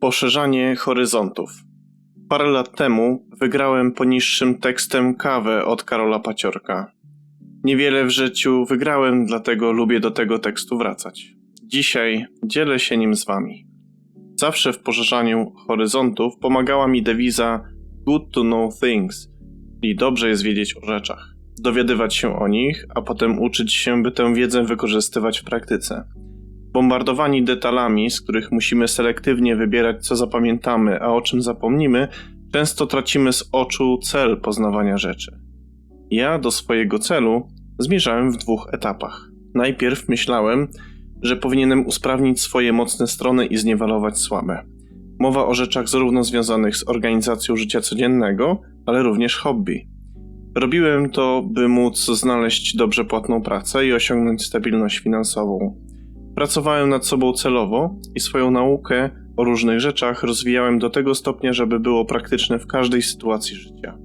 Poszerzanie horyzontów. Parę lat temu wygrałem poniższym tekstem kawę od Karola Paciorka. Niewiele w życiu wygrałem, dlatego lubię do tego tekstu wracać. Dzisiaj dzielę się nim z wami. Zawsze w poszerzaniu horyzontów pomagała mi dewiza good to know things, czyli dobrze jest wiedzieć o rzeczach, dowiadywać się o nich, a potem uczyć się, by tę wiedzę wykorzystywać w praktyce. Bombardowani detalami, z których musimy selektywnie wybierać, co zapamiętamy, a o czym zapomnimy, często tracimy z oczu cel poznawania rzeczy. Ja do swojego celu zmierzałem w dwóch etapach. Najpierw myślałem, że powinienem usprawnić swoje mocne strony i zniwelować słabe. Mowa o rzeczach zarówno związanych z organizacją życia codziennego, ale również hobby. Robiłem to, by móc znaleźć dobrze płatną pracę i osiągnąć stabilność finansową. Pracowałem nad sobą celowo i swoją naukę o różnych rzeczach rozwijałem do tego stopnia, żeby było praktyczne w każdej sytuacji życia.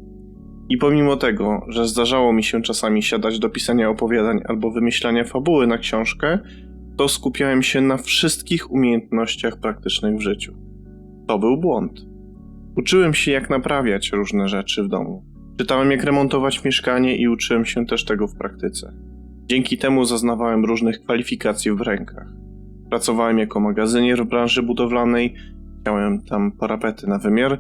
I pomimo tego, że zdarzało mi się czasami siadać do pisania opowiadań albo wymyślania fabuły na książkę, to skupiałem się na wszystkich umiejętnościach praktycznych w życiu. To był błąd. Uczyłem się, jak naprawiać różne rzeczy w domu. Czytałem, jak remontować mieszkanie i uczyłem się też tego w praktyce. Dzięki temu zaznawałem różnych kwalifikacji w rękach. Pracowałem jako magazynier w branży budowlanej, miałem tam parapety na wymiar,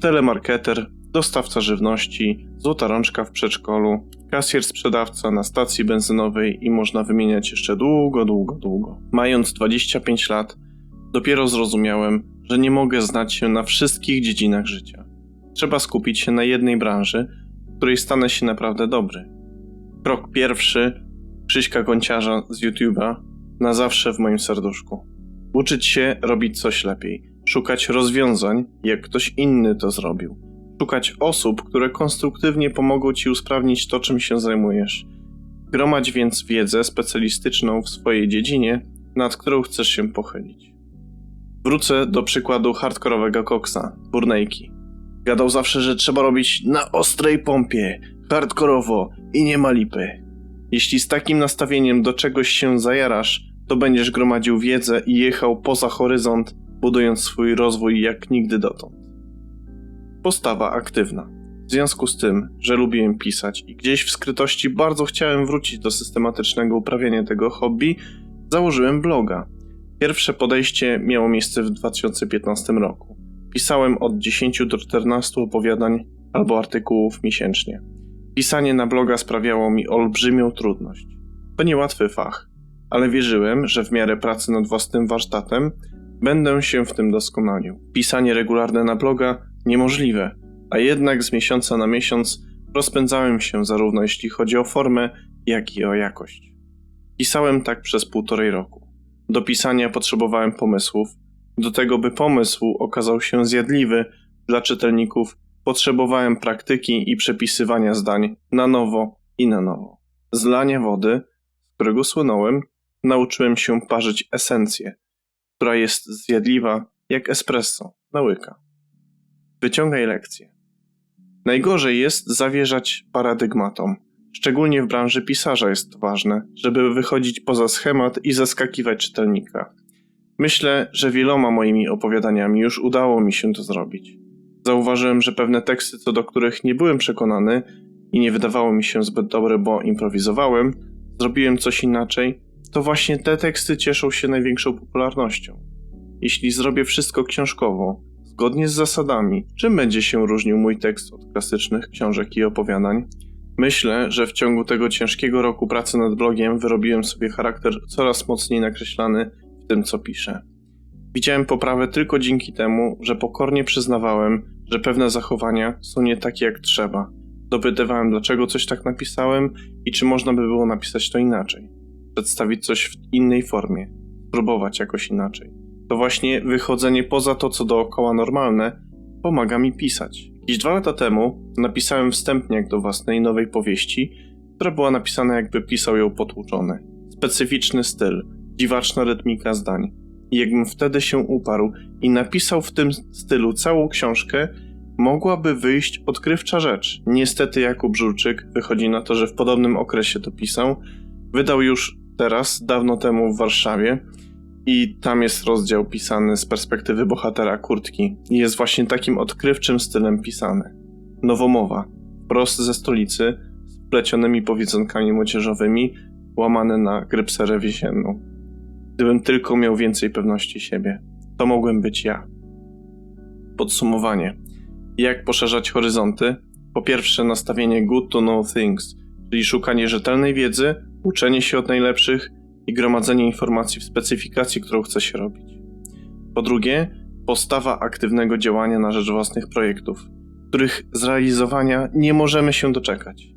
telemarketer, dostawca żywności, złota rączka w przedszkolu, kasjer sprzedawca na stacji benzynowej i można wymieniać jeszcze długo, długo, długo. Mając 25 lat, dopiero zrozumiałem, że nie mogę znać się na wszystkich dziedzinach życia. Trzeba skupić się na jednej branży, w której stanę się naprawdę dobry. Krok pierwszy Krzyśka Gonciarza z YouTube'a na zawsze w moim serduszku. Uczyć się robić coś lepiej, szukać rozwiązań, jak ktoś inny to zrobił. Szukać osób, które konstruktywnie pomogą ci usprawnić to, czym się zajmujesz. Gromadź więc wiedzę specjalistyczną w swojej dziedzinie, nad którą chcesz się pochylić. Wrócę do przykładu hardkorowego koksa, Burnejki. Gadał zawsze, że trzeba robić na ostrej pompie, hardkorowo i nie ma lipy. Jeśli z takim nastawieniem do czegoś się zajarasz, to będziesz gromadził wiedzę i jechał poza horyzont, budując swój rozwój jak nigdy dotąd. Postawa aktywna. W związku z tym, że lubiłem pisać i gdzieś w skrytości bardzo chciałem wrócić do systematycznego uprawiania tego hobby, założyłem bloga. Pierwsze podejście miało miejsce w 2015 roku. Pisałem od 10 do 14 opowiadań albo artykułów miesięcznie. Pisanie na bloga sprawiało mi olbrzymią trudność. To niełatwy fach, ale wierzyłem, że w miarę pracy nad własnym warsztatem będę się w tym doskonalił. Pisanie regularne na bloga niemożliwe, a jednak z miesiąca na miesiąc rozpędzałem się zarówno jeśli chodzi o formę, jak i o jakość. Pisałem tak przez półtorej roku. Do pisania potrzebowałem pomysłów. Do tego, by pomysł okazał się zjadliwy dla czytelników, potrzebowałem praktyki i przepisywania zdań na nowo i na nowo. Z lania wody, z którego słynąłem, nauczyłem się parzyć esencję, która jest zjadliwa jak espresso na łyka. Wyciągaj lekcje. Najgorzej jest zawierzać paradygmatom. Szczególnie w branży pisarza jest to ważne, żeby wychodzić poza schemat i zaskakiwać czytelnika. Myślę, że wieloma moimi opowiadaniami już udało mi się to zrobić. Zauważyłem, że pewne teksty, co do których nie byłem przekonany i nie wydawało mi się zbyt dobre, bo improwizowałem, zrobiłem coś inaczej, to właśnie te teksty cieszą się największą popularnością. Jeśli zrobię wszystko książkowo, zgodnie z zasadami, czym będzie się różnił mój tekst od klasycznych książek i opowiadań? Myślę, że w ciągu tego ciężkiego roku pracy nad blogiem wyrobiłem sobie charakter coraz mocniej nakreślany w tym, co piszę. Widziałem poprawę tylko dzięki temu, że pokornie przyznawałem, że pewne zachowania są nie takie jak trzeba. Dopytywałem, dlaczego coś tak napisałem i czy można by było napisać to inaczej. Przedstawić coś w innej formie, spróbować jakoś inaczej. To właśnie wychodzenie poza to, co dookoła normalne, pomaga mi pisać. Jakieś dwa lata temu napisałem wstępniak do własnej nowej powieści, która była napisana jakby pisał ją potłuczony. Specyficzny styl, dziwaczna rytmika zdań. I jakbym wtedy się uparł i napisał w tym stylu całą książkę, mogłaby wyjść odkrywcza rzecz. Niestety Jakub Żurczyk, wychodzi na to, że w podobnym okresie to pisał, wydał już teraz, dawno temu w Warszawie, I tam jest rozdział pisany z perspektywy bohatera kurtki. I jest właśnie takim odkrywczym stylem pisany. Nowomowa, wprost ze stolicy, z plecionymi powiedzonkami młodzieżowymi, łamane na grypserę wiezienną. Gdybym tylko miał więcej pewności siebie, to mogłem być ja. Podsumowanie. Jak poszerzać horyzonty? Po pierwsze, nastawienie good to know things, czyli szukanie rzetelnej wiedzy, uczenie się od najlepszych i gromadzenie informacji w specyfikacji, którą chce się robić. Po drugie, postawa aktywnego działania na rzecz własnych projektów, których zrealizowania nie możemy się doczekać.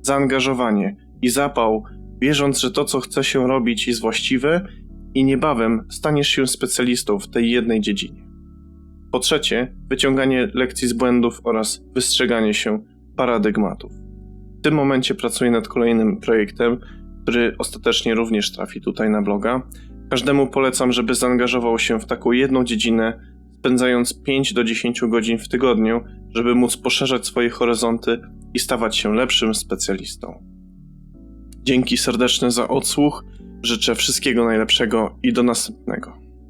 Zaangażowanie i zapał, wierząc, że to, co chce się robić, jest właściwe i niebawem staniesz się specjalistą w tej jednej dziedzinie. Po trzecie, wyciąganie lekcji z błędów oraz wystrzeganie się paradygmatów. W tym momencie pracuję nad kolejnym projektem, który ostatecznie również trafi tutaj na bloga. Każdemu polecam, żeby zaangażował się w taką jedną dziedzinę, spędzając 5 do 10 godzin w tygodniu, żeby móc poszerzać swoje horyzonty i stawać się lepszym specjalistą. Dzięki serdeczne za odsłuch. Życzę wszystkiego najlepszego i do następnego.